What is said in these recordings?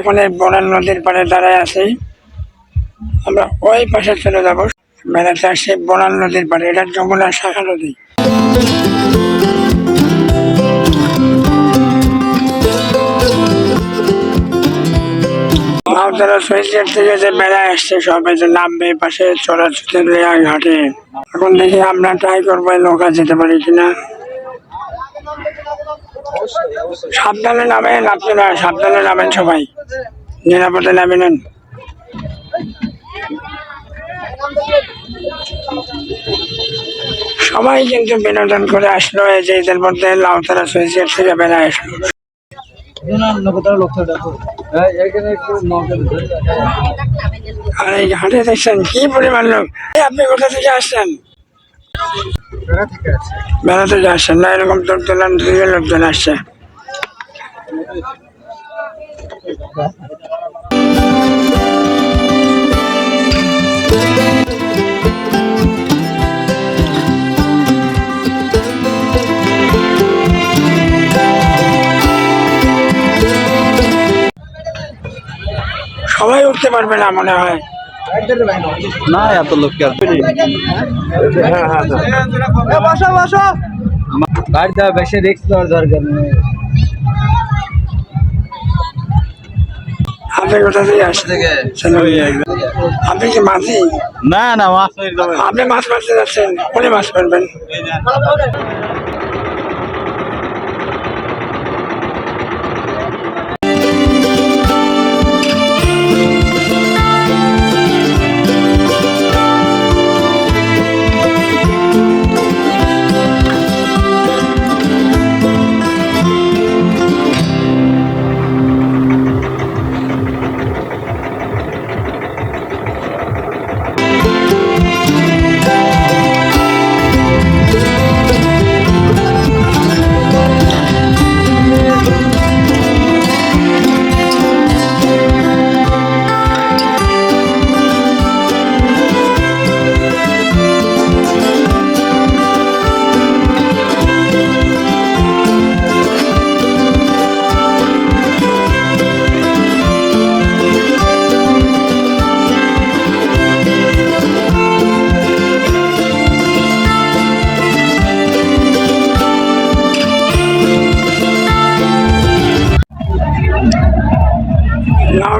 এখন এই বনান নদীর পাড়ে দাঁড়ায় আছি। আমরা ওই পাশে চলে যাব। বেড়াতে আসছি বনান নদীর পাড়ে। এটা যমুনা শাখা নদী। থেকে যে আসছে, সবাই যে নামবে পাশে ঘাটে। এখন দেখি আমরা ট্রাই করব নৌকা যেতে পারি কিনা। সাবধানে নামেন আপনারা সাবধানে নামেন সবাই। নিরাপদে নামেন সবাই কিন্তু বিনোদন করে আসলো, এই যে এদের মধ্যে লাউতারা সুইচগেট থেকে বেড়ায় আসলো। আর এই ঘাটে দেখছেন, কি পরিমাণ লোক? আপনি কোথা থেকে আসছেন? বেড়াতে যাচ্ছে না এরকম তোর তোলান থেকে লোকজন আসছে। সবাই উঠতে পারবে না মনে হয়। না এত লোক কি আর গাড়িটা বেশি রিক্স নেওয়ার দরকার নেই। আপনি কোথা থেকে আসছেন? আপনি কি মাঝি? না না মাছ আপনি মাছ মারতে যাচ্ছেন। কোনে মাছ মারবেন।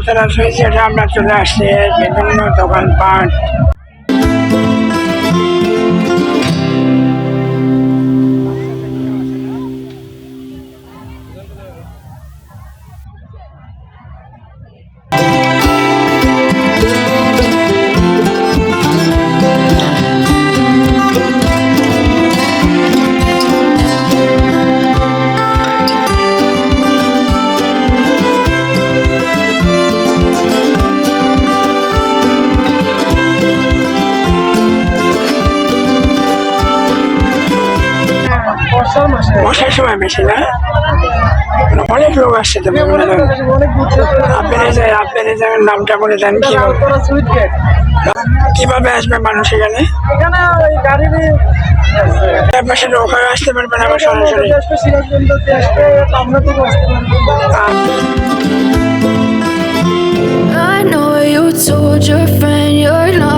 নাওতারা সুইচে আমরা চলে আসছি বিভিন্ন দোকানপাট। বসার সময় বেশি না। অনেক লোক আসছে তো বিভিন্ন লোক। আপনার এই যে আপনার এই জায়গার নামটা বলে দেন কীভাবে কীভাবে আসবে মানুষ এখানে? পাশে নৌকায় আসতে পারবেন আবার সরাসরি। পারব I know you told your friend you're not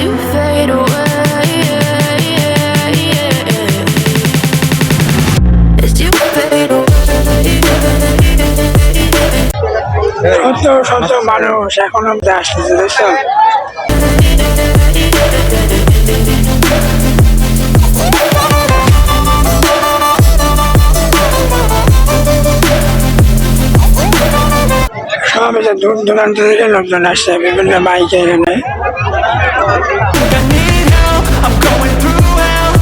you fade away. শত শত মানুষ এখনো আসতেছে দেখছো সব এই যে দূর দূরান্ত থেকে লোকজন আসছে বিভিন্ন বাইকে এখানে I need help, I'm going through hell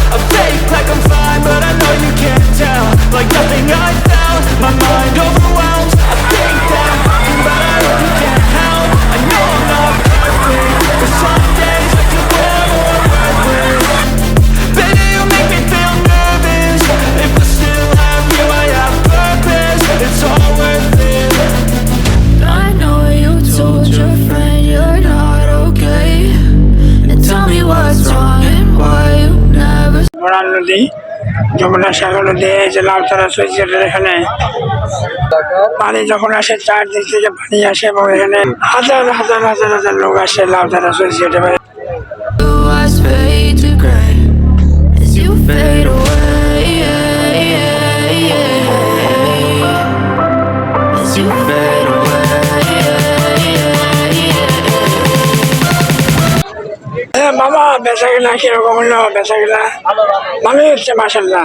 Jamuna সাগর দিয়ে যে লাউতারা সুইচগেটের এখানে পানি যখন আসে, চারদিক থেকে পানি আসে এবং এখানে হাজার হাজার হাজার হাজার লোক আসে লাউতারা তারা Blue হ্যাঁ মামা বেচা কিনা কিরকম হলো বেচা কিনা ভালোই হচ্ছে মাসাল্লাহ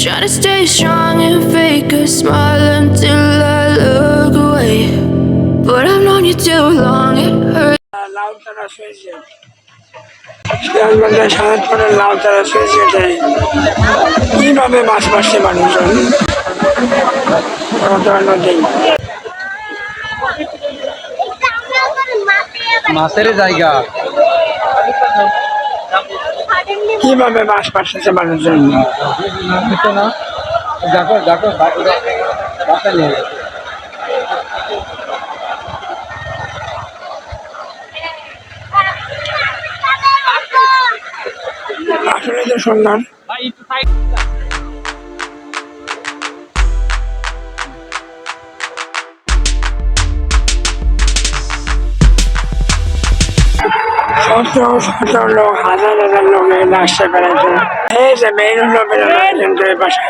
Trying to stay strong and fake a smile until I look away. But I've known you too long, it hurts. Lautara sluice gate সিরাজগঞ্জের সাহেবপুরের লাউতারা সুইচগেটে কীভাবে মাছ মারছে মানুষজন নদী মাছের জায়গা কীভাবে বাস পাঠাচ্ছে মানুষজন বুঝছ না দেখো দেখো বাচ্চা নিয়ে গেছে। আসলে তো সুন্দর শত শত লোক, হাজার হাজার লোক এখানে আসছে বেড়াতে এই যে মেইন হলো বেরোনো কিন্তু এই পাশে